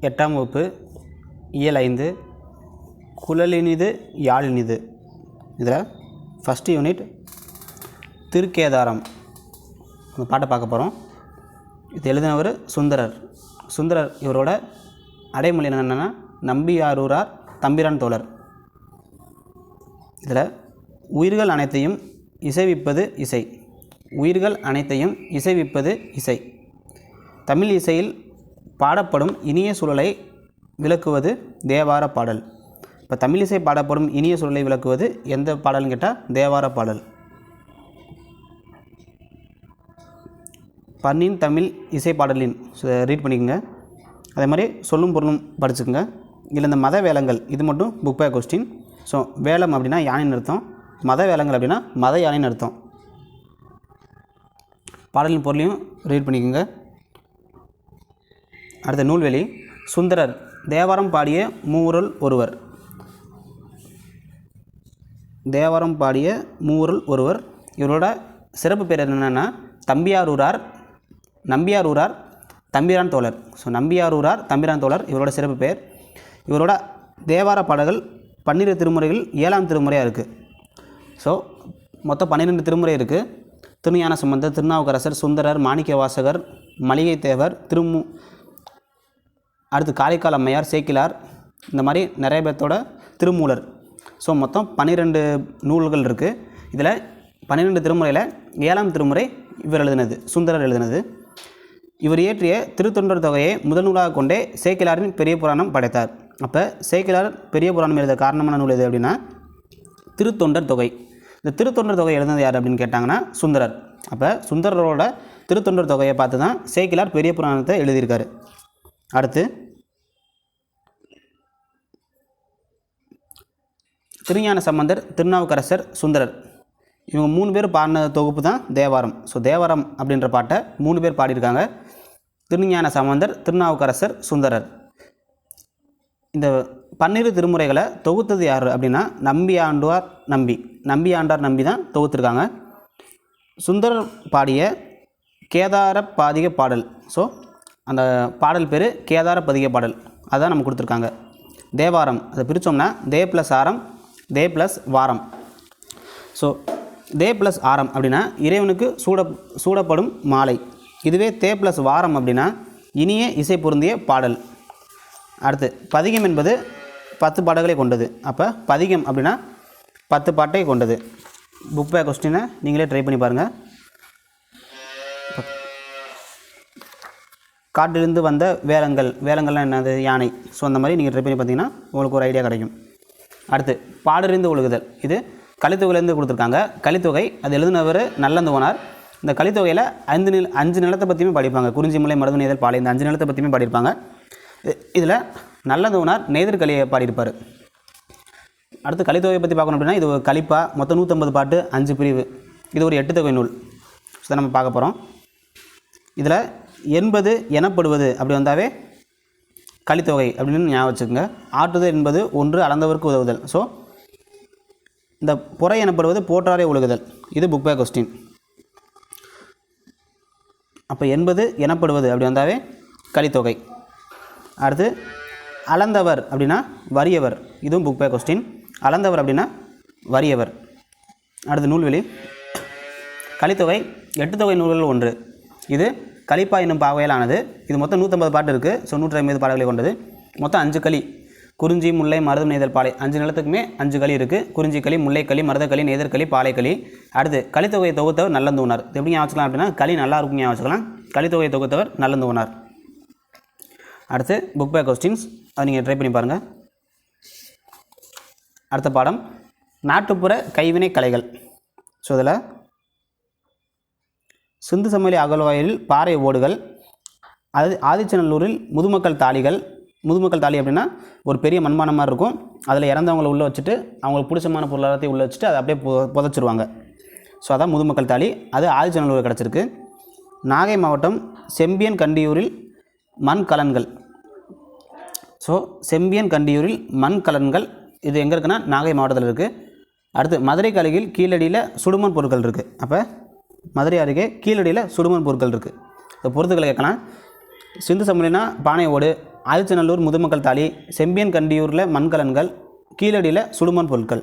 எட்டாம் வகுப்பு இயல் ஐந்து குழலினிது யாழினிது. இதில் ஃபஸ்ட்டு யூனிட் திருக்கேதாரம். அந்த பாட்டை பார்க்க போகிறோம் இது எழுதினவர் சுந்தரர். சுந்தரர் இவரோட அடைமொழி என்னென்னா நம்பியாரூரார் தம்பிரான் தோழர். இதில் உயிர்கள் அனைத்தையும் இசைவிப்பது இசை. உயிர்கள் அனைத்தையும் இசைவிப்பது இசை. தமிழ் இசையில் பாடப்படும் இனிய சூழலை விளக்குவது தேவார பாடல். இப்போ தமிழ் இசை பாடப்படும் இனிய சூழலை விளக்குவது எந்த பாடல்னு கேட்டால் தேவார பாடல். பண்ணின் தமிழ் இசை பாடலின் ரீட் பண்ணிக்கோங்க. அதே மாதிரி சொல்லும் பொருளும் படிச்சுக்கோங்க. இதில் இந்த மத வேலங்கள் இது மட்டும் புக் பே கொஸ்டின் ஸோ வேலம் அப்படின்னா யானைன்னு அர்த்தம். மத வேலங்கள் அப்படின்னா மத யானைன்னு அர்த்தம். பாடலின் பொருளையும் ரீட் பண்ணிக்கோங்க. அடுத்த நூல்வெளி. சுந்தரர். தேவாரம் பாடிய மூவருள் ஒருவர். தேவாரம் பாடிய மூவருள் ஒருவர். இவரோட சிறப்பு பேர் என்னென்னா தம்பியாரூரார் நம்பியாரூரார் தம்பிரான் தோழர். ஸோ நம்பியாரூரார் தம்பிரான் தோழர் இவரோட சிறப்பு பேர். இவரோட தேவார பாடல்கள் பன்னிரு திருமுறைகள் ஏழாம் திருமுறையாக இருக்குது ஸோ மொத்தம் பன்னிரெண்டு திருமுறை இருக்குது திருஞான சம்பந்தர் திருநாவுக்கரசர் சுந்தரர் மாணிக்க வாசகர் மளிகை தேவர் திருமு அடுத்து காரைக்கால் அம்மையார் சேக்கிலார் இந்த மாதிரி நிறைய பேர்த்தோட திருமூலர். ஸோ மொத்தம் பன்னிரெண்டு நூல்கள் இருக்குது இதில் பன்னிரெண்டு திருமுறையில் ஏழாம் திருமுறை இவர் எழுதினது சுந்தரர் எழுதினது. இவர் இயற்றிய திருத்தொண்டர் தொகையை முதல் நூலாக கொண்டே சேக்கிலாரின் பெரிய புராணம் படைத்தார். அப்போ சேக்கிலார் பெரிய புராணம் எழுத காரணமான நூல் எது அப்படின்னா திருத்தொண்டர் தொகை. இந்த திருத்தொண்டர் தொகை எழுதினது யார் அப்படின்னு கேட்டாங்கன்னா சுந்தரர். அப்போ சுந்தரரோட திருத்தொண்டர் தொகையை பார்த்து தான் சேக்கிலார் பெரிய புராணத்தை எழுதியிருக்காரு. அடுத்து. திருஞான சம்பந்தர் திருநாவுக்கரசர் சுந்தரர். இவங்க மூணு பேர் பாடின தொகுப்பு தான் தேவாரம். ஸோ தேவாரம் அப்படின்ற பாட்டை மூணு பேர் பாடியிருக்காங்க. திருஞான சம்பந்தர் திருநாவுக்கரசர் சுந்தரர். இந்த பன்னிரு திருமுறைகளை தொகுத்தது யார் அப்படின்னா நம்பி ஆண்டுவார் நம்பி. நம்பி ஆண்டார் நம்பி தான் தொகுத்துருக்காங்க. சுந்தரர் பாடிய கேதார பாதிக பாடல். ஸோ அந்த பாடல் பேர் கேதார பதிக பாடல். அதுதான் நம்ம கொடுத்துருக்காங்க. தேவாரம். அதை பிரித்தோம்னா தே ப்ளஸ் ஆரம் தே ப்ளஸ் வாரம். ஸோ தே ப்ளஸ் ஆரம் அப்படின்னா இறைவனுக்கு சூட சூடப்படும் மாலை. இதுவே தே ப்ளஸ் வாரம் அப்படின்னா இனிய இசை பொருந்திய பாடல். அடுத்து பதிகம் என்பது பத்து பாடல்களை கொண்டது. அப்போ பதிகம் அப்படின்னா பத்து பாட்டை கொண்டது. புக் பே கொஸ்டினை நீங்களே ட்ரை பண்ணி பாருங்கள் காட்டிலிருந்து வந்த வேலங்கள் வேலங்கள்லாம் என்னது? யானை. ஸோ அந்த மாதிரி நீங்கள் ட்ரை பண்ணி பார்த்தீங்கன்னா உங்களுக்கு ஒரு ஐடியா கிடைக்கும். அடுத்து பாடறிந்து ஒழுகுதல். இது கலித்தொகையிலேருந்து கொடுத்துருக்காங்க. கலித்தொகை அது எழுதினவர் நல்லந்தோனார். இந்த கலித்தொகையில் ஐந்து நில அஞ்சு நிலத்தை பற்றியுமே படிப்பாங்க குறிஞ்சிமலை மருது நெய்தல் பாலை இந்த அஞ்சு நிலத்தை பற்றியுமே பாடியிருப்பாங்க. இதில் நல்லந்தோனார் நெய்தர் கலியை பாடியிருப்பார். அடுத்து கலித்தொகையை பற்றி பார்க்கணும் அப்படின்னா இது ஒரு கலிப்பா மொத்தம் நூற்றம்பது பாட்டு அஞ்சு பிரிவு. இது ஒரு எட்டு தொகை நூல் இதை நம்ம பார்க்க போகிறோம் இதில் என்பது எனப்படுவது. அப்படி வந்தாவே கலித்தொகை அப்படின்னு ஞாபகம் வச்சுக்கோங்க. ஆற்றுதல் என்பது ஒன்று அளந்தவருக்கு உதவுதல். ஸோ இந்த புறை எனப்படுவது போற்றாரை ஒழுகுதல். இது புக் பே கொஸ்டின் அப்போ என்பது எனப்படுவது. அப்படி வந்தாவே கலித்தொகை. அடுத்து அளந்தவர் அப்படின்னா வறியவர். இதுவும் புக் பே கொஸ்டின் அளந்தவர் அப்படின்னா வறியவர். அடுத்து நூல்வெளி. கலித்தொகை எட்டு தொகை நூல்கள் ஒன்று. இது கலிப்பா என்னும் பாவையிலானது. இது மொத்தம் நூற்றம்பது பாட்டு இருக்குது ஸோ நூற்றி ஐம்பது பாடல்களை கொண்டது. மொத்தம் அஞ்சு களி. குறிஞ்சி முல்லை மருதம் நெய்தல் பாலை. அஞ்சு நிலத்துக்குமே அஞ்சு களி இருக்குது குறிஞ்சி களி முல்லை களி மருதக்களி நெய்தற்களி களி அடுத்து கலித்தொகையை தொகுத்தவர் நல்லந்தூனார் இது எப்படி ஞாபகம் வச்சுக்கலாம் அப்படின்னா களி நல்லா இருக்கும் ஞாபகம் வச்சுக்கலாம். கலித்தொகையை தொகுத்தவர் நல்லந்தூனார் அடுத்து புக் பே கொஸ்டின்ஸ் அதை நீங்கள் ட்ரை பண்ணி பாருங்கள் அடுத்த பாடம். நாட்டுப்புற கைவினை கலைகள். ஸோ இதில் சிந்து சமவெளி அகழ்வாயில் பாறை ஓடுகள் அது ஆதிச்சநல்லூரில் முதுமக்கள் தாலிகள் முதுமக்கள் தாலி அப்படின்னா ஒரு பெரிய மண்பானம் மாதிரி இருக்கும். அதில் இறந்தவங்களை உள்ளே வச்சுட்டு அவங்களுக்கு பிடிச்சமான பொருளாதாரத்தை உள்ளே வச்சுட்டு அதை அப்படியே புதச்சிருவாங்க புதைச்சிருவாங்க. ஸோ அதான் முதுமக்கள் தாலி. அது ஆதிச்சநல்லூர் கிடச்சிருக்கு. நாகை மாவட்டம் செம்பியன் கண்டியூரில் மண் கலன்கள். ஸோ செம்பியன் கண்டியூரில் மண் கலன்கள் இது எங்கே இருக்குன்னா நாகை மாவட்டத்தில் இருக்குது அடுத்து மதுரைக்கு அருகில் கீழடியில் சுடுமண் பொருட்கள் இருக்குது அப்போ மதுரை அருகே கீழடியில் சுடுமண் பொருட்கள் இருக்குது இந்த பொருட்களை கேட்கலாம். சிந்து சமவெளினா பானை ஓடு ஆதிச்சநல்லூர் முதுமக்கள் தாலி செம்பியன் கண்டியூரில் மண்கலன்கள் கீழடியில் சுடுமண் பொருட்கள்.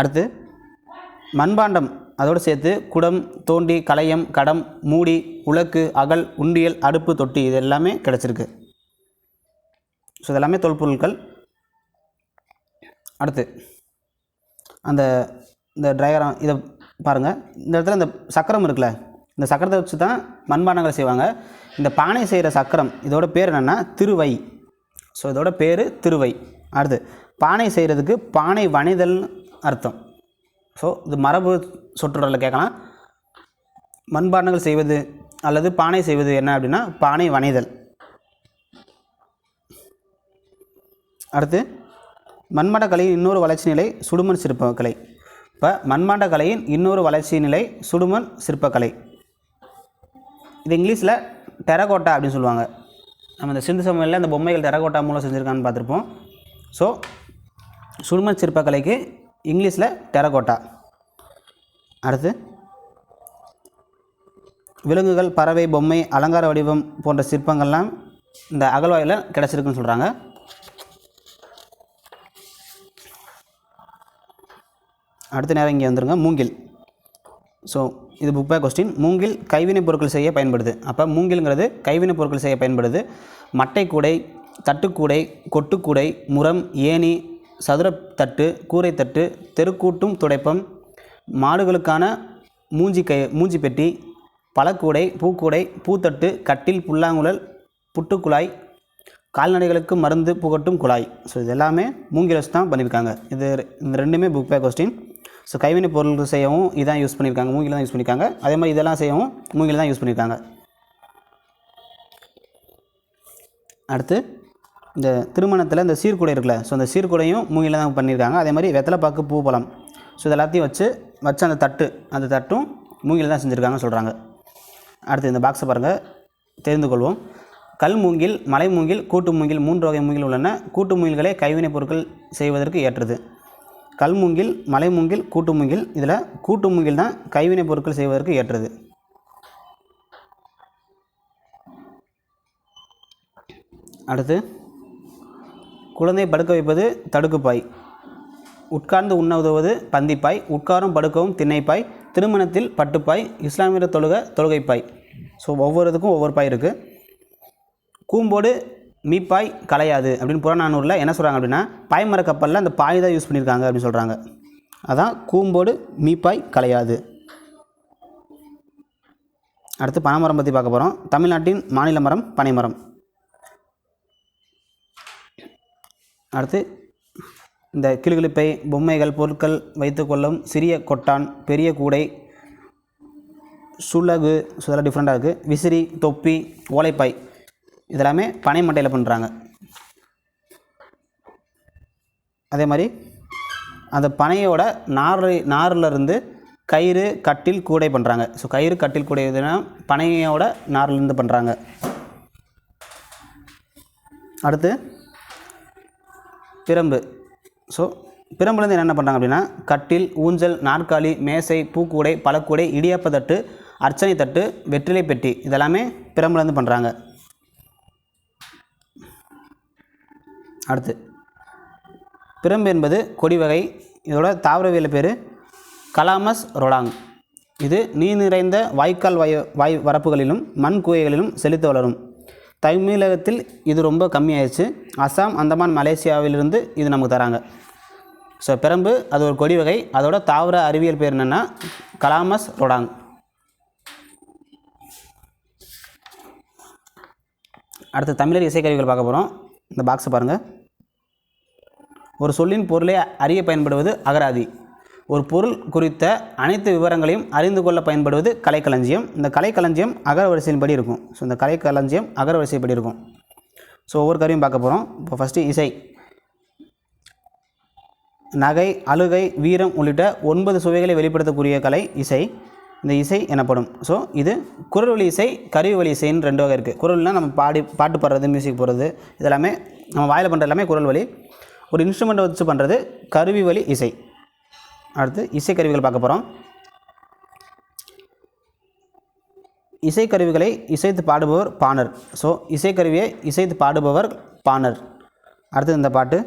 அடுத்து மண்பாண்டம் அதோடு சேர்த்து குடம் தோண்டி களையம் கடம் மூடி உலக்கு அகல் உண்டியல் அடுப்பு தொட்டி இது எல்லாமே கிடச்சிருக்கு. ஸோ இதெல்லாமே தொல்பொருட்கள் அடுத்து அந்த இந்த டிரைவரம் இதை பாருங்கள் இந்த இடத்துல இந்த சக்கரம் இருக்குல்ல இந்த சக்கரத்தை வச்சு தான் மண்பாண்டங்கள் செய்வாங்க. இந்த பானை செய்கிற சக்கரம் இதோட பேர் என்னென்னா திருவை. ஸோ இதோட பேர் திருவை. அடுத்து பானை செய்கிறதுக்கு பானை வணிதல்னு அர்த்தம். ஸோ இது மரபு சுற்றுலாவில் கேட்கலாம். மண்பாண்டங்கள் செய்வது அல்லது பானை செய்வது என்ன அப்படின்னா பானை வனைதல் அடுத்து மண்பாண்ட கலையின் இன்னொரு வளர்ச்சி நிலை சுடுமண் சிற்பக்கலை இப்போ மண்பாண்ட கலையின் இன்னொரு வளர்ச்சி நிலை சுடுமண் சிற்பக்கலை. இது இங்கிலீஷில் டெரகோட்டா அப்படின்னு சொல்லுவாங்க. நம்ம இந்த சிந்து சமையலில் இந்த பொம்மைகள் டெரகோட்டா மூலம் செஞ்சுருக்கான்னு பார்த்துருப்போம். ஸோ சுடுமண் சிற்பக்கலைக்கு இங்கிலீஷில் டெரகோட்டா. அடுத்து விலங்குகள் பறவை பொம்மை அலங்கார வடிவம் போன்ற சிற்பங்கள்லாம் இந்த அகழ்வாயில் கிடச்சிருக்குன்னு சொல்கிறாங்க அடுத்த நேரம் இங்கே வந்துருங்க. மூங்கில். ஸோ இது புக் பேக் கொஸ்டின் மூங்கில் கைவினைப் பொருட்கள் செய்ய பயன்படுது. அப்போ மூங்கில்ங்கிறது கைவினைப் பொருட்கள் செய்ய பயன்படுது. மட்டைக்கூடை தட்டுக்கூடை கொட்டுக்கூடை முரம் ஏணி சதுர தட்டு கூரைத்தட்டு தெருக்கூட்டும் துடைப்பம் மாடுகளுக்கான மூஞ்சி கை மூஞ்சி பெட்டி பழக்கூடை பூக்கூடை பூத்தட்டு கட்டில் புல்லாங்குழல் புட்டுக்குழாய் கால்நடைகளுக்கு மருந்து புகட்டும் குழாய். ஸோ இது எல்லாமே மூங்கில் வச்சு தான் பண்ணியிருக்காங்க இது இந்த ரெண்டுமே புக் பேக் கொஸ்டின் ஸோ கைவினை பொருட்கள் செய்யவும் இதான் யூஸ் பண்ணியிருக்காங்க மூங்கில் தான் யூஸ் பண்ணியிருக்காங்க அதே மாதிரி இதெல்லாம் செய்யவும் மூங்கில் தான் யூஸ் பண்ணியிருக்காங்க அடுத்து இந்த திருமணத்தில் இந்த சீர்குடை இருக்குல்ல ஸோ அந்த சீர்குடையும் மூங்கில் தான் பண்ணியிருக்காங்க அதே மாதிரி வெத்தலைப்பாக்கு பூ பழம். ஸோ இது எல்லாத்தையும் வச்சு வச்ச அந்த தட்டு அந்த தட்டும் மூங்கில் தான் செஞ்சுருக்காங்கன்னு சொல்கிறாங்க அடுத்து இந்த பாக்ஸை பாருங்கள் தெரிந்து கொள்வோம். கல் மூங்கில் மலை மூங்கில் கூட்டு மூங்கில் மூன்று வகை மூங்கில் உள்ளன. கூட்டு மூங்கில்களே கைவினைப் பொருட்கள் செய்வதற்கு ஏற்றது. கல்முங்கில் மலைமுங்கில் கூட்டுமுங்கில் கூட்டு இதில் கூட்டுமுங்கில் தான் கைவினைப் பொருட்கள் செய்வதற்கு ஏற்றது. அடுத்து குழந்தை படுக்க வைப்பது தடுக்குப்பாய். உட்கார்ந்து உண்ண உதவுவது பந்திப்பாய். உட்காரும் படுக்கவும் திண்ணைப்பாய். திருமணத்தில் பட்டுப்பாய். இஸ்லாமியர் தொழுக தொழுகைப்பாய். ஸோ ஒவ்வொரு இதுக்கும் ஒவ்வொரு பாய் இருக்குது கூம்போடு மீப்பாய் கலையாது அப்படின்னு புறநானூரில் என்ன சொல்கிறாங்க அப்படின்னா பாய்மர கப்பலில் அந்த பாய் தான் யூஸ் பண்ணியிருக்காங்க அப்படின்னு சொல்கிறாங்க அதான் கூம்போடு மீப்பாய் கலையாது. அடுத்து பனைமரம் பற்றி பார்க்க போகிறோம் தமிழ்நாட்டின் மாநில மரம் பனைமரம். அடுத்து இந்த கிளுகிழிப்பை பொம்மைகள் பொருட்கள் வைத்துக்கொள்ளும் சிறிய கொட்டான் பெரிய கூடை சுலகு இதெல்லாம் டிஃப்ரெண்ட்டாக இருக்குது விசிறி தொப்பி ஓலைப்பாய். இதெல்லாமே பனை மட்டையில் பண்ணுறாங்க அதே மாதிரி அந்த பனையோட நார் நார்லேருந்து கயிறு கட்டில் கூடை பண்ணுறாங்க ஸோ கயிறு கட்டில் கூடை எதுனா பனையோட நார்லேருந்து பண்ணுறாங்க அடுத்து பிரம்பு. ஸோ பிரம்புலேருந்து என்னென்ன பண்ணுறாங்க அப்படின்னா கட்டில் ஊஞ்சல் நாற்காலி மேசை பூக்கூடை பழக்கூடை இடியாப்ப தட்டு அர்ச்சனை தட்டு வெற்றிலை பெட்டி இதெல்லாமே பிரம்புலேருந்து பண்ணுறாங்க அடுத்து. பிரம்பு என்பது கொடி வகை. இதோட தாவரவியல் பேர் கலாமஸ் ரொடாங் இது நீர் நிறைந்த வாய்க்கால் வாய் வாய் வரப்புகளிலும் மண் குகைகளிலும் செழித்து வளரும். தமிழகத்தில் இது ரொம்ப கம்மியாயிடுச்சு. அசாம் அந்தமான் மலேசியாவிலிருந்து இது நமக்கு தராங்க. ஸோ பிரம்பு அது ஒரு கொடி வகை. அதோட தாவர அறிவியல் பேர் என்னென்னா கலாமஸ் ரொடாங் அடுத்து தமிழர் இசைக்கருவிகள் பார்க்க போகிறோம் இந்த பாக்ஸை பாருங்கள் ஒரு சொல்லின் பொருளை அறிய பயன்படுவது அகராதி. ஒரு பொருள் குறித்த அனைத்து விவரங்களையும் அறிந்து கொள்ள பயன்படுவது கலைக்களஞ்சியம். இந்த கலைக்களஞ்சியம் அகரவரிசையின்படி இருக்கும். ஸோ இந்த கலைக்களஞ்சியம் அகரவரிசைப்படி இருக்கும். ஸோ ஒவ்வொரு கருவியும் பார்க்க போகிறோம் இப்போ ஃபஸ்ட்டு இசை. நகை அழுகை வீரம் உள்ளிட்ட ஒன்பது சுவைகளை வெளிப்படுத்தக்கூடிய கலை இசை. இந்த இசை எனப்படும். ஸோ இது குரல் வழி இசை கருவி வழி இசைன்னு ரெண்டு வகை இருக்குது குரல்னால் நம்ம பாடி பாட்டு பாடுறது மியூசிக் போடுறது இதெல்லாமே நம்ம வாயில் பண்ணுறது எல்லாமே குரல் வழி ஒரு இன்ஸ்ட்ருமெண்ட் வச்சு பண்ணுறது கருவி வழி இசை. அடுத்து இசைக்கருவிகள் பார்க்க போகிறோம் இசைக்கருவிகளை இசைத்து பாடுபவர் பாணர். ஸோ இசைக்கருவியை இசைத்து பாடுபவர் பாணர். அடுத்தது இந்த பாட்டு.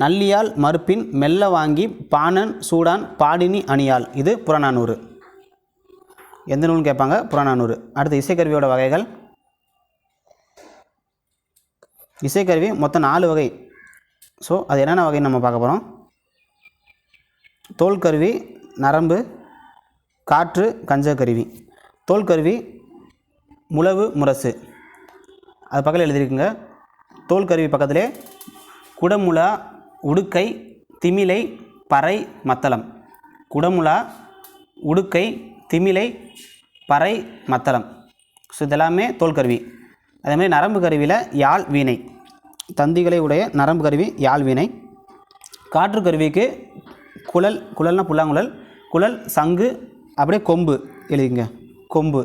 நல்லியால் மறுப்பின் மெல்ல வாங்கி பாணன் சூடான் பாடினி அணியால். இது புறநானூறு. எந்த நூல்னு கேட்பாங்க? புறநானூறு. அடுத்து இசைக்கருவியோட வகைகள். இசைக்கருவி மொத்தம் நாலு வகை. ஸோ அது என்னென்ன வகைன்னு நம்ம பார்க்க போகிறோம் தோல்கருவி நரம்பு காற்று கஞ்சக்கருவி. தோல்கருவி முழவு முரசு. அது பக்கத்தில் எழுதியிருக்குங்க. தோல்கருவி பக்கத்திலே குடமுலா உடுக்கை திமிலை பறை மத்தளம். குடமுலா உடுக்கை திமிலை பறை மத்தளம். ஸோ இதெல்லாமே தோல்கருவி அதேமாதிரி நரம்பு கருவியில் யாழ் வீணை. தந்திகளை உடைய நரம்பு கருவி யாழ் வீணை. காற்று கருவிக்கு குழல் குழல்னா புல்லாங்குழல் குழல் சங்கு அப்படியே கொம்பு எழுதிங்க கொம்பு.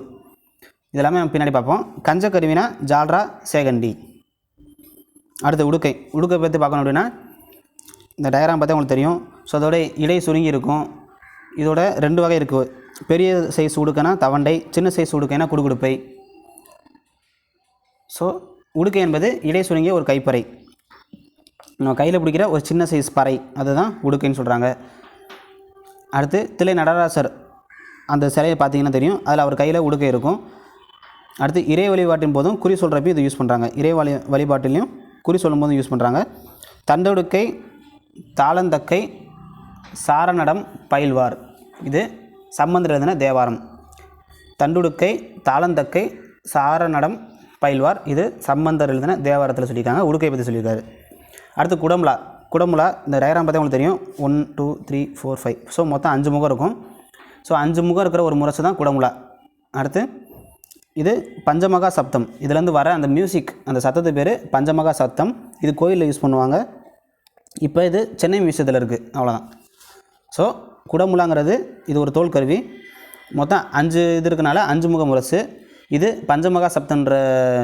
இதெல்லாமே நம்ம பின்னாடி பார்ப்போம். கஞ்ச கருவினா ஜால்ரா சேகண்டி. அடுத்து உடுக்கை. உடுக்கை பற்றி பார்க்கணும் அப்படின்னா இந்த டயராம் பார்த்தா உங்களுக்கு தெரியும். ஸோ அதோட இடை சுருங்கி இருக்கும். இதோட ரெண்டு வகை இருக்குது பெரிய சைஸ் உடுக்கைனா தவண்டை சின்ன சைஸ் உடுக்கைனா குடுகுடுப்பை. ஸோ உடுக்கை என்பது இடை சுருங்கிய ஒரு கைப்பறை. நம்ம கையில் பிடிக்கிற ஒரு சின்ன சைஸ் பறை. அதுதான் உடுக்கைன்னு சொல்கிறாங்க அடுத்து திலை நடராசர். அந்த சிலையை பார்த்தீங்கன்னா தெரியும். அதில் அவர் கையில் உடுக்கை இருக்கும். அடுத்து இறை வழிபாட்டின் போதும் குறி சொல்கிறப்ப இது யூஸ் பண்ணுறாங்க இறை வழி வழிபாட்டிலையும் குறி சொல்லும் போதும் யூஸ் பண்ணுறாங்க தண்டொடுக்கை தாளந்தக்கை சாரணடம் பயில்வார். இது சம்பந்தர் எழுதின தேவாரம். தண்டுடுக்கை தாளந்தக்கை சாரணடம் பயில்வார். இது சம்பந்தர் எழுதின தேவாரத்தில் சொல்லியிருக்காங்க. உடுக்கை பற்றி சொல்லியிருக்காரு. அடுத்து குடமுலா குடமுலா இந்த டயராம் பார்த்தா உங்களுக்கு தெரியும். One two three four five so மொத்தம் அஞ்சு முகம் இருக்கும். ஸோ அஞ்சு முகம் இருக்கிற ஒரு முரசு தான் குடமுலா அடுத்து இது பஞ்சமகா சப்தம். இதுலேருந்து வர அந்த மியூசிக் அந்த சத்தத்து பேர் பஞ்சமகா சப்தம். இது கோயிலில் யூஸ் பண்ணுவாங்க. இப்போ இது சென்னை மியூசியத்தில் இருக்குது அவ்வளோதான். ஸோ குடமுலாங்கிறது இது ஒரு தோல் கருவி. மொத்தம் அஞ்சு இது இருக்கனால அஞ்சு முக முரசு இது பஞ்சமகா சப்தன்ற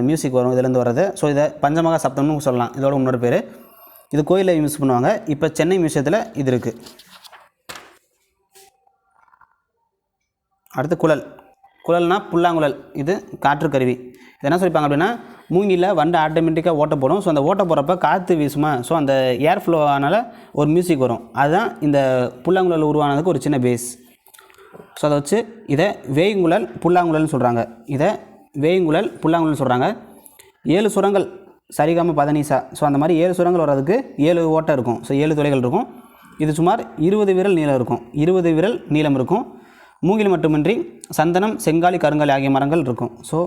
மியூசிக் வரும் இதுலேருந்து வர்றது. ஸோ இதை பஞ்சமகா சப்தம்னு சொல்லலாம் இதோட இன்னொரு பேர். இது கோயிலில் யூஸ் பண்ணுவாங்க இப்போ சென்னை மியூசியத்தில் இது இருக்குது அடுத்து குழல். குழல்னா புல்லாங்குழல் இது காற்று கருவி இது என்ன சொல்லிப்பாங்க அப்படின்னா மூங்கில வண்டை ஆட்டோமேட்டிக்காக ஓட்ட போடும். ஸோ அந்த ஓட்ட போகிறப்ப காற்று வீசுமா? ஸோ அந்த ஏர் ஃப்ளோ ஆனால் ஒரு மியூசிக் வரும். அதுதான் இந்த புல்லாங்குழல் உருவானதுக்கு ஒரு சின்ன பேஸ் ஸோ அதை வச்சு இதை வேயுங்குழல் புல்லாங்குழல்னு சொல்கிறாங்க இதை வேயுங்குழல் புல்லாங்குழல்னு சொல்கிறாங்க ஏழு சுரங்கள் சரிகாம பதனிசா. ஸோ அந்த மாதிரி ஏழு சுரங்கள் வர்றதுக்கு ஏழு ஓட்டை இருக்கும். ஸோ ஏழு துளைகள் இருக்கும். இது சுமார் இருபது விரல் நீளம் இருக்கும். இருபது விரல் நீளம் இருக்கும். மூங்கில் மட்டுமின்றி சந்தனம் செங்காலி கருங்காலி ஆகிய மரங்கள் இருக்கும். ஸோ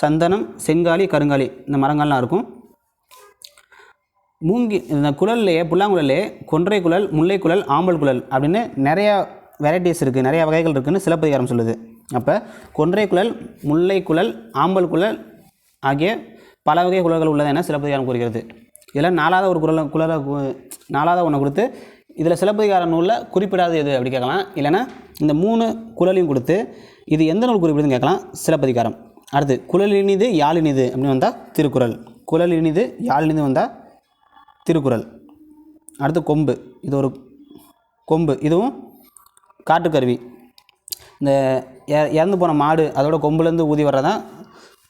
சந்தனம் செங்காலி கருங்காலி இந்த மரங்கள்லாம் இருக்கும். மூங்கி இந்த குழல்லையே புல்லாங்குழல்லையே கொன்றை குழல் முல்லை குழல் ஆம்பல் குழல் அப்படின்னு நிறையா வெரைட்டிஸ் இருக்குது நிறைய வகைகள் இருக்குதுன்னு சிலப்பதிகாரம் சொல்லுது. அப்போ கொன்றை குழல் முல்லை குழல் ஆம்பல் குழல் ஆகிய பல வகை குழல்கள் உள்ளது என சிலப்பதிகாரம் கூறுகிறது. இதில் நாலாவது ஒரு குரல குழலை நாலாவது ஒன்று கொடுத்து இதில் சிலப்பதிகார நூலில் குறிப்பிடாத எது அப்படி கேட்கலாம். இல்லைன்னா இந்த மூணு குழலையும் கொடுத்து இது எந்த நூல் குறிப்பிடுதுன்னு கேட்கலாம். சிலப்பதிகாரம். அடுத்து குழலினிது யாழினிது அப்படின்னு வந்தால் திருக்குறள். குழலினிது யாழினிது வந்தால் திருக்குறள். அடுத்து கொம்பு. இது ஒரு கொம்பு. இதுவும் காட்டுக்கருவி. இந்த இற- இறந்து போன மாடு அதோட கொம்புலேருந்து ஊதி வர்றதான்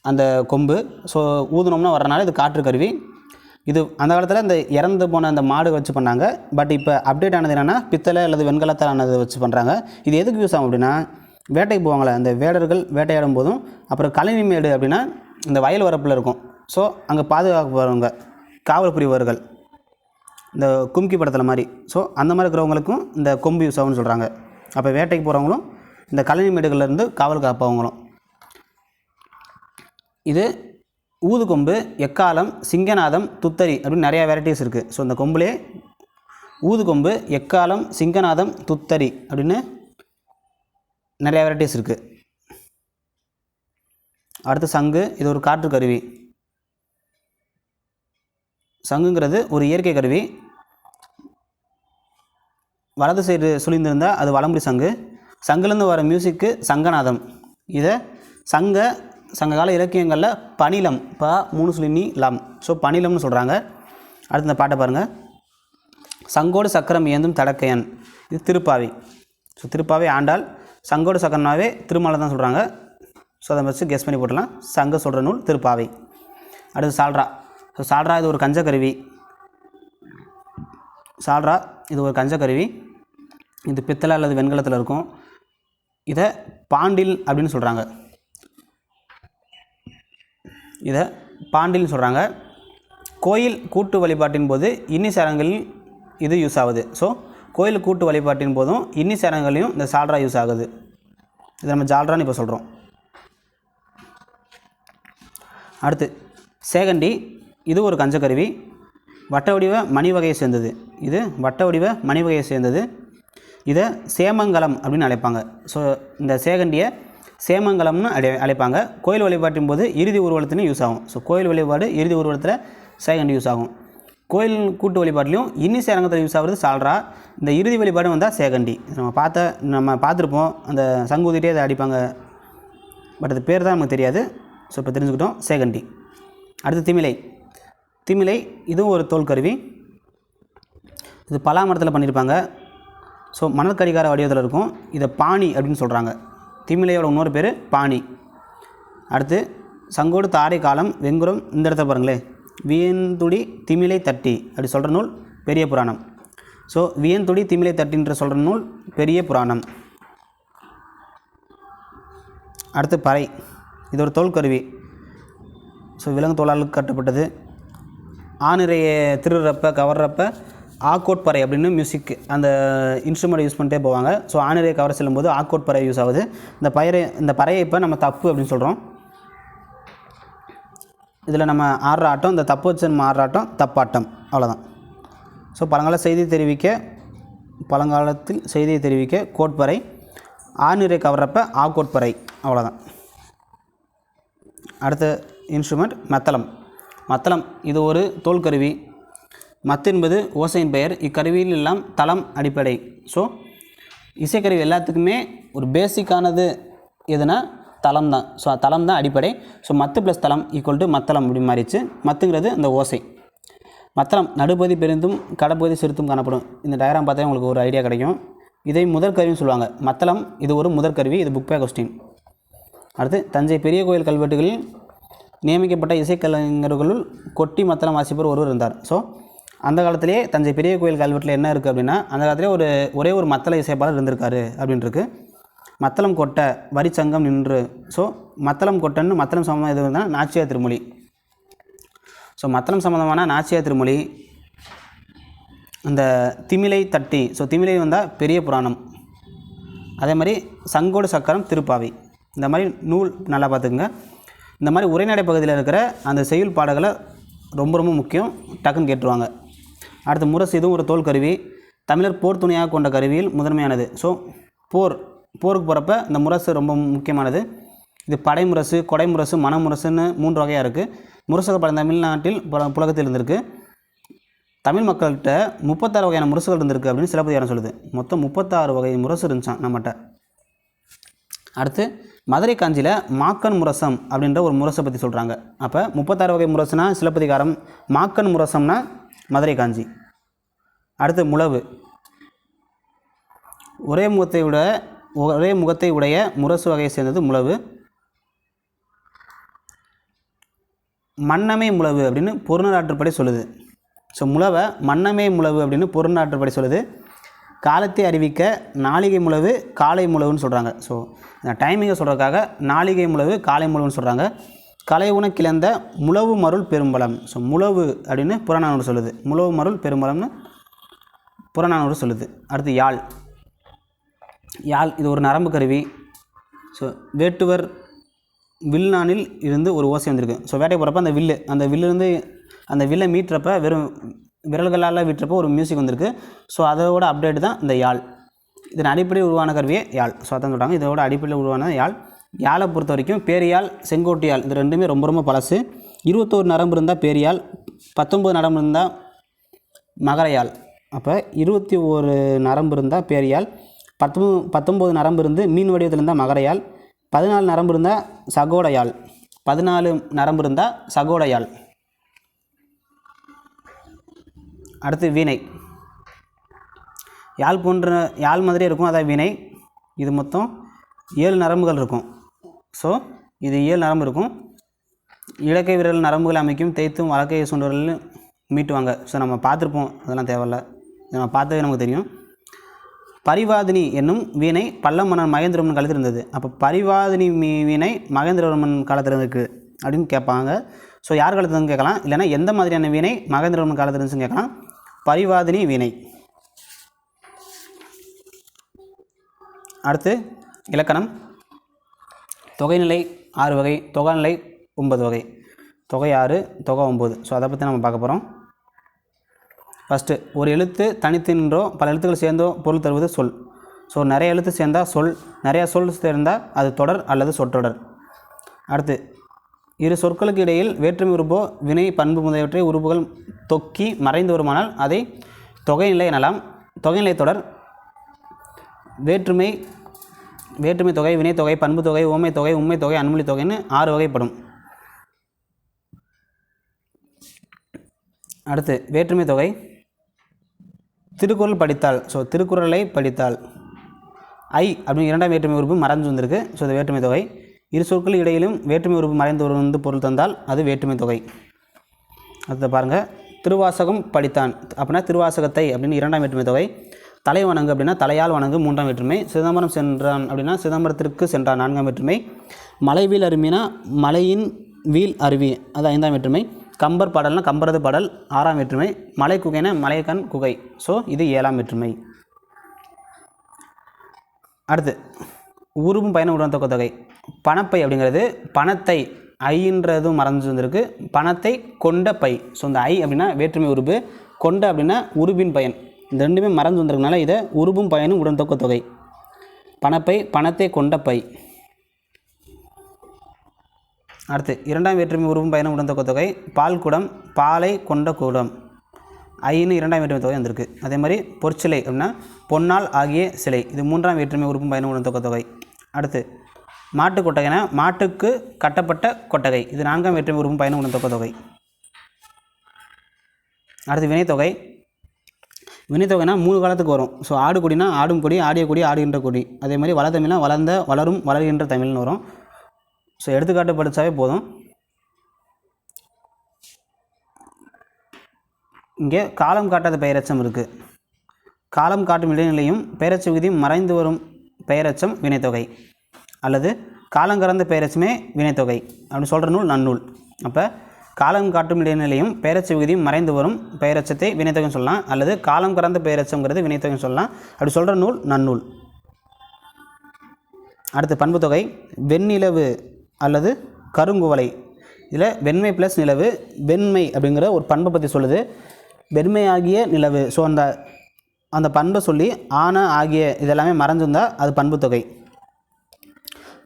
அந்த கொம்பு. ஸோ ஊதுனோம்னா வர்றனால இது காற்றுக்கருவி இது அந்த காலத்தில் இந்த இறந்து போன அந்த மாடு வச்சு பண்ணாங்க. பட் இப்போ அப்டேட் ஆனது என்னென்னா பித்தளை அல்லது வெண்கலத்தால் ஆனது வச்சு பண்ணுறாங்க இது எதுக்கு யூஸ் ஆகும் அப்படின்னா வேட்டைக்கு போவாங்களே அந்த வேடர்கள் வேட்டையாடும் போதும். அப்புறம் கழனி மேடு அப்படின்னா இந்த வயல் வரப்பில் இருக்கும். ஸோ அங்கே பாதுகாப்புறவங்க காவல் புரிவர்கள் இந்த கும்கி படத்தில் மாதிரி. ஸோ அந்த மாதிரி இருக்கிறவங்களுக்கும் இந்த கொம்பு யூஸ் ஆகும்னு சொல்கிறாங்க அப்போ வேட்டைக்கு போகிறவங்களும் இந்த கழனி மேடுகள்லேருந்து காவல் காப்பவங்களும். இது ஊதுகொம்பு எக்காலம் சிங்கநாதம் துத்தரி அப்படின்னு நிறையா வெரைட்டிஸ் இருக்குது ஸோ இந்த கொம்புலே ஊதுகொம்பு எக்காலம் சிங்கநாதம் துத்தரி அப்படின்னு நிறையா வெரைட்டிஸ் இருக்குது அடுத்து சங்கு இது ஒரு காற்று கருவி. சங்குங்கிறது ஒரு இயற்கை கருவி. வலது சைடு சுழிந்திருந்தால் அது வலம்புரி சங்கு. சங்குலேருந்து வர மியூசிக்கு சங்கநாதம். இதை சங்க சங்ககால இலக்கியங்களில் பணிலம் ப மூணு சுழினி லம். ஸோ பணிலம்னு சொல்கிறாங்க அடுத்து இந்த பாட்டை பாருங்கள் சங்கோடு சக்கரம் ஏந்தும் தடக்கையன். இது திருப்பாவை. ஸோ திருப்பாவை ஆண்டாள். சங்கோட சக்கரனாவே திருமாலை தான் சொல்கிறாங்க ஸோ அதை வச்சு கெஸ் பண்ணி போட்டுடலாம். சங்க சொல்கிற நூல் திருப்பாவை. அடுத்து சால்ரா. ஸோ சால்ரா இது ஒரு கஞ்சக்கருவி சால்ரா இது ஒரு கஞ்சக்கருவி இது பித்தளை அல்லது வெண்கலத்தில் இருக்கும். இதை பாண்டில் அப்படின்னு சொல்கிறாங்க இதை பாண்டில்னு சொல்கிறாங்க கோயில் கூட்டு வழிபாட்டின் போது இன்னி சரங்களில் இது யூஸ் ஆகுது. ஸோ கோயில் கூட்டு வழிபாட்டின் போதும் இன்னி சரங்களையும் இந்த சால்ரா யூஸ் ஆகுது. இதை நம்ம ஜால்ரான்னு இப்போ சொல்கிறோம் அடுத்து சேகண்டி இது ஒரு கஞ்சக்கருவி. வட்ட வடிவ மணி வகையை சேர்ந்தது. இது வட்ட வடிவ மணி வகையை சேர்ந்தது. இதை சேமங்கலம் அப்படின்னு அழைப்பாங்க. ஸோ இந்த சேகண்டியை சேமங்கலம்னு அழை அழைப்பாங்க. கோயில் வழிபாட்டின் போது இறுதி ஊர்வலத்துலையும் யூஸ் ஆகும். ஸோ கோயில் வழிபாடு இறுதி ஊர்வலத்தில் சேகண்டி யூஸ் ஆகும். கோயில் கூட்டு வழிபாட்லையும் இன்னி சேரங்கத்தில் யூஸ் ஆகிறது சால்ரா. இந்த இறுதி வழிபாடு வந்தால் சேகண்டி. நம்ம பார்த்த நம்ம பார்த்துருப்போம் அந்த சங்கூதிட்டே அதை அடிப்பாங்க. பட் அது பேர் தான் நமக்கு தெரியாது. ஸோ இப்போ தெரிஞ்சுக்கிட்டோம் சேகண்டி. அடுத்து திமிலை. திமிலை இதுவும் ஒரு தோல் கருவி. இது பலா மரத்தில் பண்ணியிருப்பாங்க ஸோ மணல் கடிகார வடிவத்தில் இருக்கும். இதை பாணி அப்படின்னு சொல்கிறாங்க திமிலையோட இன்னொரு பேர் பாணி. அடுத்து சங்கோடு தாரை காலம் வெங்குரம் இந்த இடத்துல பாருங்களேன். வியந்துடி திமிலை தட்டி அப்படி சொல்கிற நூல் பெரிய புராணம். ஸோ வியந்துடி திமிலை தட்டின்ற சொல்கிற நூல் பெரிய புராணம். அடுத்து பறை இது ஒரு தோல் கருவி. ஸோ விலங்கு தோலால் கட்டப்பட்டது. ஆணிரையை திருடுறப்ப கவர்றப்ப ஆக்கோட் பறை அப்படின்னு மியூசிக் அந்த இன்ஸ்ட்ருமெண்ட் யூஸ் பண்ணிட்டே போவாங்க. ஸோ ஆணிரையை கவர செல்லும்போது ஆக்கோட் பறை யூஸ் ஆகுது. இந்த பயிரை இந்த பறையை இப்போ நம்ம தப்பு அப்படின்னு சொல்கிறோம் இதில் நம்ம ஆடுற ஆட்டம் இந்த தப்பு வச்சு நம்ம ஆடுற ஆட்டம் தப்பாட்டம் அவ்வளோதான் ஸோ பழங்கால செய்தி தெரிவிக்க பழங்காலத்தில் செய்தியை தெரிவிக்க கோட்பறை ஆணிரை கவர்றப்ப ஆ கோட்பறை அவ்வளோதான் அடுத்த இன்ஸ்ட்ருமெண்ட் மத்தளம். மத்தளம் இது ஒரு தோல் கருவி மத்து என்பது ஓசையின் பெயர். இக்கருவியில் எல்லாம் தளம் அடிப்படை. ஸோ இசைக்கருவி எல்லாத்துக்குமே ஒரு பேசிக்கானது எதுனா தளம் தான் ஸோ தளம் தான் அடிப்படை. ஸோ மத்து ப்ளஸ் தளம் ஈக்குவல் டு மத்தளம் அப்படி மாறிச்சு மத்துங்கிறது இந்த ஓசை. மத்தளம் நடுப்பகுதி பெருந்தும் கடப்பகுதி சிறுத்தும் காணப்படும். இந்த டயராம் பார்த்தா உங்களுக்கு ஒரு ஐடியா கிடைக்கும். இதை முதற் கருவின்னு சொல்லுவாங்க. மத்தளம் இது ஒரு முதற் கருவி இது புக் பே கொஸ்டின் அடுத்து தஞ்சை பெரிய கோயில் கல்வெட்டுகளில் நியமிக்கப்பட்ட இசைக்கலைஞர்களுள் கொட்டி மத்தளம் வாசிப்பவர் ஒருவர் இருந்தார். ஸோ அந்த காலத்திலேயே தஞ்சை பெரிய கோயில் கல்வெட்டில் என்ன இருக்குது அப்படின்னா அந்த காலத்திலே ஒரு ஒரே ஒரு மத்தள இசைப்பாளர் இருந்திருக்காரு அப்படின்ட்டுருக்கு மத்தளம் கொட்டை வரிச்சங்கம் நின்று. ஸோ மத்தளம் கொட்டைன்னு மத்தளம் சம்மந்தம் எது இருந்தால் நாச்சியார் திருமொழி. ஸோ மத்தளம் சம்மந்தமான நாச்சியார் திருமொழி அந்த திமிலை தட்டி ஸோ திமிலை வந்தால் பெரிய புராணம். அதே மாதிரி சங்கோடு சக்கரம் திருப்பாவை. இந்த மாதிரி நூல் நல்லா பார்த்துக்குங்க. இந்த மாதிரி உரைநடை பகுதியில் இருக்கிற அந்த செய்யுள் பாடல்களை ரொம்ப ரொம்ப முக்கியம். டக்குன்னு கேட்டுருவாங்க. அடுத்து முரசு இதுவும் ஒரு தோல் கருவி. தமிழர் போர் துணையாக கொண்ட கருவியில் முதன்மையானது. ஸோ போர் போருக்கு போகிறப்ப இந்த முரசு ரொம்ப முக்கியமானது. இது படை முரசு கொடை முரசு மனமுரசுன்னு மூன்று வகையாக இருக்குது முரசுகள் பல தமிழ்நாட்டில் புல புலகத்தில் இருந்திருக்கு. தமிழ் மக்கள்கிட்ட முப்பத்தாறு வகையான முரசுகள் இருந்திருக்கு அப்படின்னு சிலப்பதிகாரம் சொல்லுது. மொத்தம் முப்பத்தாறு வகை முரசு இருந்துச்சான் நம்மகிட்ட அடுத்து மதுரை காஞ்சியில் மாக்கன் முரசம் அப்படின்ற ஒரு முரசை பற்றி சொல்கிறாங்க அப்போ முப்பத்தாறு வகை முரசுனா சிலப்பதிகாரம் மாக்கன் முரசம்னா மதுரை காஞ்சி. அடுத்து முழவு. ஒரே முகத்தை விட ஒரே முகத்தை உடைய முரசு வகையை சேர்ந்தது முழவு. மன்னமை முழவு அப்படின்னு பொருணராற்றுப்படி சொல்லுது. ஸோ முழவை மன்னமே முழவு அப்படின்னு பொருணராற்றுப்படி சொல்லுது. காலத்தை அறிவிக்க நாளிகை முழவு காலை முழவுன்னு சொல்கிறாங்க ஸோ டைமிங்கை சொல்கிறதுக்காக நாளிகை முழவு காலை முழவுன்னு சொல்கிறாங்க கலை உண கிளந்த முழவு மருள் பெரும்பலம். ஸோ முழவு அப்படின்னு புறநானூறு சொல்லுது. முழவு மருள் பெரும்பலம்னு புறநானூறு சொல்லுது. அடுத்து யாழ். யாழ் இது ஒரு நரம்பு கருவி. ஸோ வேட்டுவர் வில்லானில் இருந்து ஒரு ஓசை வந்திருக்கு. ஸோ வேட்டைக்கு போகிறப்ப அந்த வில்லு அந்த வில்லிருந்து அந்த வில்லை மீட்டுறப்ப வெறும் விரல்களால் விட்டுறப்போ ஒரு மியூசிக் வந்திருக்கு. ஸோ அதோட அப்டேட் தான் இந்த யாழ். இதன் அடிப்படையில் உருவான கருவியே யாழ். ஸோ அதான் சொல்கிறாங்க இதோட அடிப்படையில் உருவான யாழ். யாழை பொறுத்த வரைக்கும் பேரியால் செங்கோட்டியால் இது ரெண்டுமே ரொம்ப ரொம்ப பழசு. இருபத்தோரு நரம்பு இருந்தால் பேரியால் பத்தொம்பது நரம்பு இருந்தால் மகரையால் அப்போ இருபத்தி ஒரு நரம்பு இருந்தால் பேரியால் பத்தொ பத்தொம்போது நரம்பு இருந்து மீன் வடிவத்தில் இருந்தால் மகரையால் பதினாலு நரம்பு இருந்தால் சகோடையால் பதினாலு நரம்பு இருந்தால் சகோடையால். அடுத்து வீணை. யாழ் போன்ற யாழ் மாதிரி இருக்கும் அதான் வீணை. இது மொத்தம் ஏழு நரம்புகள் இருக்கும். ஸோ இது ஏழு நரம்பு இருக்கும். இலக்கை விரல் நரம்புகளை அமைக்கும் தேய்த்தும் வழக்கை சுண்டரில் மீட்டுவாங்க. ஸோ நம்ம பார்த்துருப்போம் அதெல்லாம் தேவையில்ல. இதை நம்ம பார்த்ததே நமக்கு தெரியும். பரிவாதினி என்னும் வீணை பல்ல மன்னன் மகேந்திரவர்மன் காலத்தில் இருந்தது. அப்போ பரிவாதினி மீ- வீணை மகேந்திரவர்மன் காலத்தில் இருக்குது அப்படின்னு கேட்பாங்க. ஸோ யார் காலத்துலன்னு கேட்கலாம். இல்லைன்னா எந்த மாதிரியான வீணை மகேந்திரவர்மன் காலத்தில் இருந்துச்சுன்னு கேட்கலாம். பரிவாதினி வீணை. அடுத்து இலக்கணம். தொகைநிலை ஆறு வகை தொகைநிலை ஒன்பது வகை. தொகை ஆறு தொகை ஒம்பது ஸோ அதை பற்றி நம்ம பார்க்க போகிறோம் ஃபஸ்ட்டு ஒரு எழுத்து தனித்து நின்றோ பல எழுத்துக்கள் சேர்ந்தோ பொருள் தருவது சொல். ஸோ நிறைய எழுத்து சேர்ந்தால் சொல் நிறையா சொல் சேர்ந்தால் அது தொடர் அல்லது சொற்றொடர். அடுத்து இரு சொற்களுக்கு இடையில் வேற்றுமை உறுப்போ வினை பண்பு முதலியவற்றை உறுப்புகள் தொக்கி மறைந்து வருமானால் அதை தொகைநிலை எனலாம். தொகைநிலை தொடர் வேற்றுமை வேற்றுமை தொகை வினைத்தொகை பண்பு தொகை ஓமை தொகை உண்மை தொகை அன்மொழி தொகைன்னு ஆறு வகைப்படும். அடுத்து வேற்றுமை தொகை திருக்குறள் படித்தால் ஸோ திருக்குறளை படித்தால் ஐ அப்படின்னு இரண்டாம் வேற்றுமை உறுப்பு மறைஞ்சு வந்திருக்கு. ஸோ அது வேற்றுமை தொகை. இரு சொற்கள் இடையிலும் வேற்றுமை உறுப்பு மறைந்து வந்து பொருள் தந்தால் அது வேற்றுமை தொகை. அடுத்த பாருங்கள் திருவாசகம் படித்தான். அப்படின்னா திருவாசகத்தை அப்படின்னு இரண்டாம் வேற்றுமை தொகை. தலை வணங்கு அப்படின்னா தலையால் வணங்கு மூன்றாம் வேற்றுமை. சிதம்பரம் சென்றான் அப்படின்னா சிதம்பரத்திற்கு சென்றான் நான்காம் வேற்றுமை. மலைவீல் அருமினா மலையின் வீல் அருவி. அது ஐந்தாம் வேற்றுமை. கம்பர் பாடல்னா கம்பரது பாடல் ஆறாம் வேற்றுமை மலை குகைனா மலையக்கண் குகை. ஸோ இது ஏழாம் வேற்றுமை. அடுத்து உருவும் பயணம் உடன்தொக்க தொகை பணப்பை அப்படிங்கிறது பணத்தை ஐன்றதும் மறந்து வந்திருக்கு. பணத்தை கொண்ட பை. ஸோ இந்த ஐ அப்படின்னா வேற்றுமை உருபு. கொண்ட அப்படின்னா உருபின் பயன். இந்த ரெண்டுமே மறந்து வந்திருக்கனால இதை உருபும் பயனும் உடன்தொக்க தொகை. பணப்பை பணத்தை கொண்ட பை. அடுத்து இரண்டாம் வேற்றுமை உருவும் பயணம் உடந்த தொகை பால் குடம் பாலை கொண்ட குடம். ஐன்னு இரண்டாம் வேற்றுமை தொகை வந்திருக்கு. அதே மாதிரி பொற்சிலை அப்படின்னா பொன்னால் ஆகிய சிலை. இது மூன்றாம் வேற்றுமை உறுப்பும் பயணம் உடந்த தொகை அடுத்து மாட்டு கொட்டகைனா மாட்டுக்கு கட்டப்பட்ட கொட்டகை. இது நான்காம் வேற்றுமை உறுப்பும் பயணம் உடந்த தொகை அடுத்து வினைத்தொகை. வினைத்தொகைனா மூணு காலத்துக்கு வரும். ஸோ ஆடு கொடினா ஆடும் கொடி ஆடிய கொடி ஆடுகின்ற கொடி. அதே மாதிரி வள தமிழ்னா வளர்ந்த வளரும் வளர்கின்ற தமிழ்னு வரும். ஸோ எடுத்துக்காட்டு படித்தாவே போதும். இங்கே காலம் காட்டாத பெயரச்சம் இருக்குது காலம் காட்டும் இடைநிலையும் பெயரச்ச விகுதியும் மறைந்து வரும் பெயரச்சம் வினைத்தொகை அல்லது காலங்கறந்த பெயரச்சமே வினைத்தொகை அப்படி சொல்கிற நூல் நன்னூல். அப்போ காலம் காட்டும் இடைநிலையும் பெயரச்ச விகுதியும் மறைந்து வரும் பெயரச்சத்தை வினைத்தொகைன்னு சொல்லலாம். அல்லது காலம் கறந்த பெயரச்சங்கிறது வினைத்தொகைன்னு சொல்லலாம். அப்படி சொல்கிற நூல் நன்னூல். அடுத்து பண்புத்தொகை. வெண்ணிலவு அல்லது கருங்குவளை இதில் வெண்மை ப்ளஸ் நிலவு வெண்மை அப்படிங்கிற ஒரு பண்பை பற்றி சொல்லுது. வெண்மையாகிய நிலவு. ஸோ அந்த அந்த பண்பை சொல்லி ஆன ஆகிய இதெல்லாமே மறைஞ்சிருந்தால் அது பண்புத்தொகை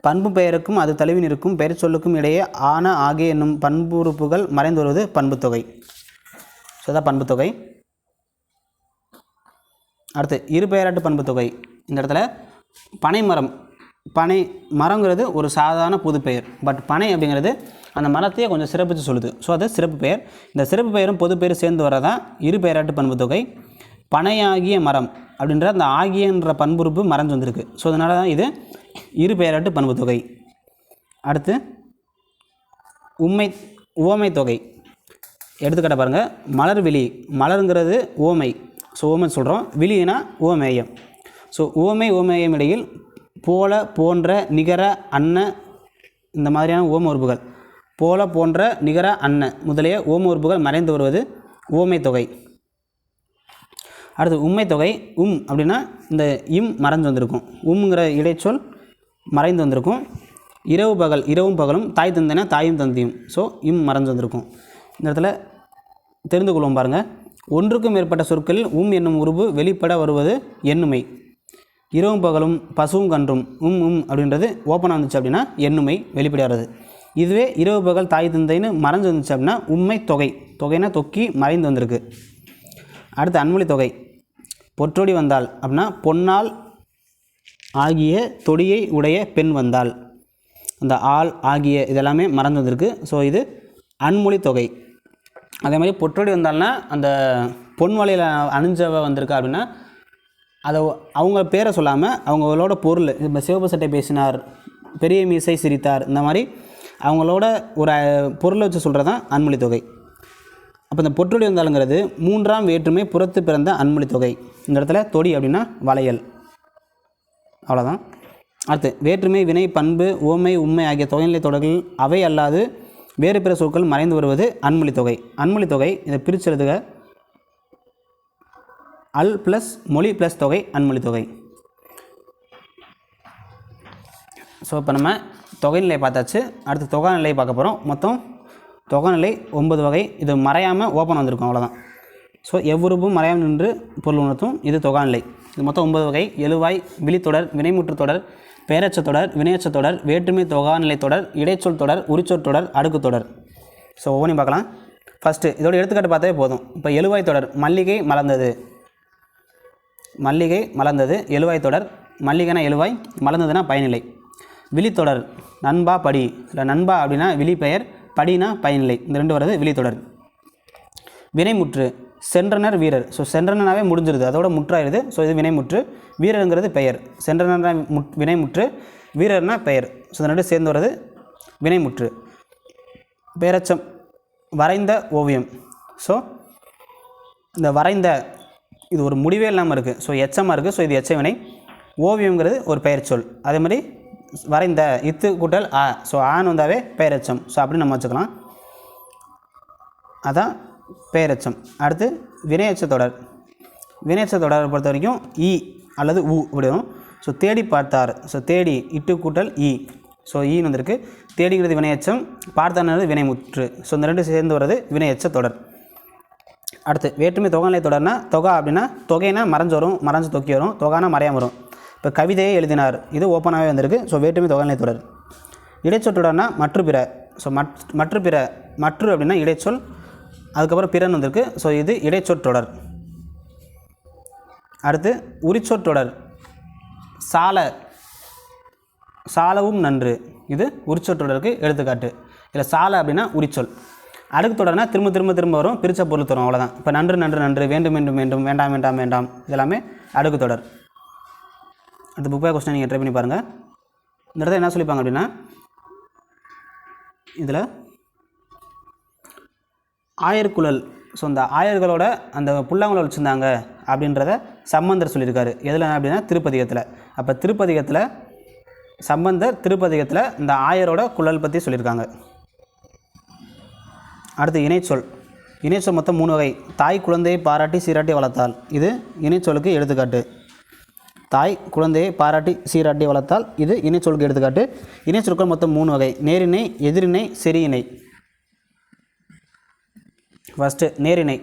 பண்பு பெயருக்கும் அது தழுவி நிற்கும் பெயர் சொல்லுக்கும் இடையே ஆன ஆகிய என்னும் பண்புறுப்புகள் மறைந்து வருவது பண்புத்தொகை ஸோ அதான் பண்புத்தொகை அடுத்து இரு பெயராட்டு பண்புத்தொகை இந்த இடத்துல பனைமரம். பனை மரங்கிறது ஒரு சாதாரண புது பெயர். பட் பனை அப்படிங்கிறது அந்த மரத்தையே கொஞ்சம் சிறப்பித்து சொல்லுது. ஸோ அது சிறப்பு பெயர். இந்த சிறப்பு பெயரும் பொது பெயர் சேர்ந்து வரதான் இரு பெயராட்டு பண்புத்தொகை பனையாகிய மரம் அப்படின்ற அந்த ஆகியன்ற பண்புறுப்பு மறைஞ்சு வந்திருக்கு. ஸோ அதனால தான் இது இரு பெயராட்டு பண்புத்தொகை அடுத்து உண்மை உவமை தொகை. எடுத்துக்கிட்ட பாருங்கள் மலர் விழி. மலருங்கிறது ஓமை ஸோ ஓமை சொல்கிறோம் விழினா ஓமேயம் ஸோ ஓமை ஓமேயம் இடையில் போல போன்ற நிகர அன்ன இந்த மாதிரியான ஓம உறுப்புகள். போல போன்ற நிகர அன்ன முதலிய ஓம உறுப்புகள் மறைந்து வருவது ஓமை தொகை. அடுத்து உண்மை தொகை. உம் அப்படின்னா இந்த இம் மறைஞ்சு வந்திருக்கும். உம்ங்கிற இடைச்சொல் மறைந்து வந்திருக்கும். இரவு பகல் இரவும் பகலும் தாய் தந்தைனா தாயும் தந்தையும். ஸோ இம் மறைஞ்சு வந்திருக்கும். இந்த இடத்துல தெரிந்து கொள்வோம் பாருங்கள் ஒன்றுக்கும் மேற்பட்ட சொற்களில் உம் என்னும் உருவு வெளிப்பட வருவது எண்ணுமை. இரவும் பகலும் பசுவும் கன்றும் உம் உம் அப்படின்றது ஓப்பனாக இருந்துச்சு அப்படின்னா எண்ணுமை வெளிப்படையாகிறது இதுவே இரவு பகல் தாய் தந்தைன்னு மறைஞ்சு வந்துச்சு அப்படின்னா உண்மை தொகை. தொகைனா தொக்கி மறைந்து வந்திருக்கு. அடுத்து அன்மொழி தொகை. பொற்றொடி வந்தால் அப்படின்னா பொன்னால் ஆகிய தொடியை உடைய பெண் வந்தால் அந்த ஆள் ஆகிய இதெல்லாமே மறந்து வந்திருக்கு. ஸோ இது அன்மொழி தொகை. அதே மாதிரி பொற்றொடி வந்தால்னா அந்த பொன் வலையில் அணிஞ்சவ வந்திருக்கா அப்படின்னா அதை அவங்க பேரை சொல்லாமல் அவங்களோட பொருள் இப்போ சிவப்பு சட்டை பேசினார் பெரிய மீசை சிரித்தார் இந்த மாதிரி அவங்களோட ஒரு பொருளை வச்சு சொல்கிறது தான் அன்மொழி தொகை. அப்போ இந்த பொற்றுளி வந்தாலுங்கிறது மூன்றாம் வேற்றுமை புறத்து பிறந்த அன்மொழி தொகை. இந்த இடத்துல தொடி அப்படின்னா வளையல். அவ்வளோதான் அடுத்து வேற்றுமை வினை பண்பு ஓமை உண்மை ஆகிய தொகைநிலை தொடர்கள் அவை அல்லாது வேறு பிற சொற்கள் மறைந்து வருவது அன்மொழி தொகை. அன்மொழி தொகை இதை பிரித்து எழுதுக. அல் ப்ளஸ் மொழி ப்ளஸ் தொகை அன்மொழி தொகை. ஸோ இப்போ நம்ம தொகைநிலை பார்த்தாச்சு. அடுத்து தொகை நிலை பார்க்க போகிறோம் மொத்தம் தொகைநிலை ஒன்பது வகை. இது மறையாமல் ஓப்பன் வந்திருக்கும் அவ்வளோதான் ஸோ எவ்வுருப்பும் மறையாமல் நின்று பொருள் உணர்த்தும். இது தொகாநிலை இது மொத்தம் ஒன்பது வகை. எழுவாய் விழித்தொடர் வினைமுற்று தொடர் பெயரச்சத் தொடர் வினையச்சத் தொடர் வேற்றுமை தொகாநிலை தொடர் இடைச்சொல் தொடர் உரிச்சொல் தொடர் அடுக்கு தொடர். ஸோ ஒவ்வொன்றையும் பார்க்கலாம். ஃபஸ்ட்டு இதோட எடுத்துக்காட்டு பார்த்தாவே போதும். இப்போ எழுவாய் தொடர். மல்லிகை மலர்ந்தது. மல்லிகை மலர்ந்தது எழுவாய் தொடர். மல்லிகைனா எழுவாய் மலர்ந்ததுன்னா பயனிலை. விழித்தொடர் நண்பா படி. இல்லை நண்பா அப்படின்னா விழி பெயர் படினா பயனிலை. இந்த ரெண்டு வர்றது விழித்தொடர். வினைமுற்று சென்றனர் வீரர். ஸோ சென்றனாவே முடிஞ்சிருது. அதோட முற்றாயிருது ஸோ இது வினைமுற்று. வீரருங்கிறது பெயர். சென்றனர் முட் வினைமுற்று. வீரர்னா பெயர். ஸோ இந்த ரெண்டு சேர்ந்து வர்றது வினைமுற்று. பேரச்சம் வரைந்த ஓவியம். ஸோ இந்த வரைந்த இது ஒரு முடிவே இல்லாமல் இருக்குது ஸோ எச்சமாக இருக்குது ஸோ இது எச்சவினை. ஓவியங்கிறது ஒரு பெயர் சொல். அதே மாதிரி வரைந்த இத்து கூட்டல் ஆ. ஸோ ஆன்னு வந்தாவே பெயரச்சம் ஸோ அப்படின்னு நம்ம வச்சுக்கலாம். அதான் பெயரச்சம் அடுத்து வினையச்ச தொடர். வினையச்ச தொடரை பொறுத்த வரைக்கும் இ அல்லது உ இப்படி வரும். ஸோ தேடி பார்த்தார். ஸோ தேடி இட்டு கூட்டல் இ. ஸோ ஈன்னு வந்திருக்கு. தேடிங்கிறது வினையச்சம். பார்த்தானது வினைமுற்று. ஸோ இந்த ரெண்டு சேர்ந்து வர்றது வினையச்ச தொடர். அடுத்து வேற்றுமை தொகைநிலை தொடர்னா தொகை அப்படின்னா தொகைனா மறைஞ்சு வரும் மறைஞ்சு தொக்கி வரும் தொகானா மறையாம வரும். இப்போ கவிதையை எழுதினார். இது ஓப்பனாகவே வந்திருக்கு. ஸோ வேற்றுமை தொகைநிலை தொடர். இடைச்சொற்றொடர்னா மற்ற பிற. ஸோ மற் மற்ற பிற மற்று அப்படின்னா இடைச்சொல். அதுக்கப்புறம் பிறன் வந்திருக்கு. ஸோ இது இடைச்சொற்றொடர் அடுத்து உரிச்சொற்றொடர் சால சாலவும் நன்று. இது உரிச்சொற்றொடருக்கு எடுத்துக்காட்டு. இல்லை சால அப்படின்னா உரிச்சொல். அடுக்கு தொடர்னா திரும்ப திரும்ப திரும்ப வரும் பிரிச்ச பொருள் தரும் அவ்வளோதான் இப்போ நன்று நன்று நன்று வேண்டும் வேண்டும் வேண்டும் வேண்டாம் வேண்டாம் வேண்டாம் இதெல்லாமே அடுக்கு தொடர். அந்த புக் பை கொஸ்டின் நீங்கள் ட்ரை பண்ணி பாருங்கள் இந்த இடத்துல என்ன சொல்லிப்பாங்க அப்படின்னா இதில் ஆயர்குழல் ஸோ அந்த ஆயர்களோட அந்த புல்லாங்குழல் வச்சுருந்தாங்க அப்படின்றத சம்பந்தர் சொல்லியிருக்காரு. எதில் அப்படின்னா திருப்பதிகத்தில். அப்போ திருப்பதிகத்தில் சம்பந்தர் திருப்பதிகத்தில் இந்த ஆயரோட குழல் பற்றி சொல்லியிருக்காங்க. அடுத்து இணைச்சொல். இணைச்சொல் மொத்தம் மூணு வகை. தாய் குழந்தையை பாராட்டி சீராட்டி வளர்த்தால். இது இணைச்சொலுக்கு எடுத்துக்காட்டு. தாய் குழந்தையை பாராட்டி சீராட்டி வளர்த்தால் இது இணைச்சொலுக்கு எடுத்துக்காட்டு. இணைச்சொற்கள் மொத்தம் மூணு வகை. நேரிணை எதிரிணை செரியிணை ஃபஸ்ட்டு நேரிணை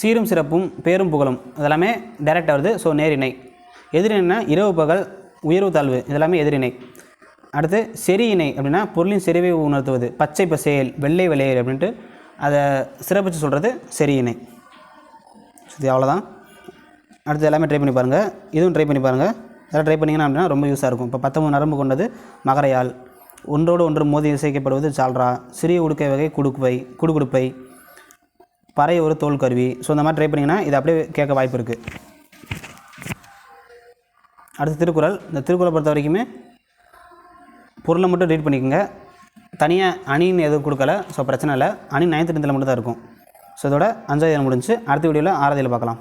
சீரும் சிறப்பும் பேரும் புகழும். இதெல்லாமே டைரெக்டாக வருது. ஸோ நேரிணை எதிரிணைனா இரவு பகல் உயர்வு தாழ்வு. இதெல்லாமே எதிரிணை அடுத்து செரியினை அப்படின்னா பொருளின் செறிவை உணர்த்துவது. பச்சை பசேல் வெள்ளை விளையல் அப்படின்ட்டு அதை சிறப்பித்து சொல்கிறது செரியினை இது அவ்வளோதான் அடுத்து எல்லாமே ட்ரை பண்ணி பாருங்கள் இதுவும் ட்ரை பண்ணி பாருங்கள் இதெல்லாம் ட்ரை பண்ணிங்கன்னா அப்படின்னா ரொம்ப யூஸாக இருக்கும். இப்போ பத்தொம்பது நரம்பு கொண்டது மகரையால். ஒன்றோடு ஒன்று மோதி இசைக்கப்படுவது சால்ரா. சிறிய உடுக்கை வகை குடுக்குப்பை குடுகுடுப்பை. பறை ஒரு தோல் கருவி. ஸோ இந்த மாதிரி ட்ரை பண்ணிங்கன்னா இது அப்படியே கேட்க வாய்ப்பு இருக்குது அடுத்து திருக்குறள். இந்த திருக்குறளை பொறுத்த வரைக்குமே பொருளை மட்டும் ரீட் பண்ணிக்கோங்க. தனியாக அணின்னு எதுவும் கொடுக்கல. ஸோ பிரச்சனை இல்லை. அணி நைன்த் டென்த்தில் மட்டும் தான் இருக்கும். ஸோ இதோட அஞ்சாவது முடிஞ்சு அடுத்த வீடியோவில் ஆறாவதில் பார்க்கலாம்.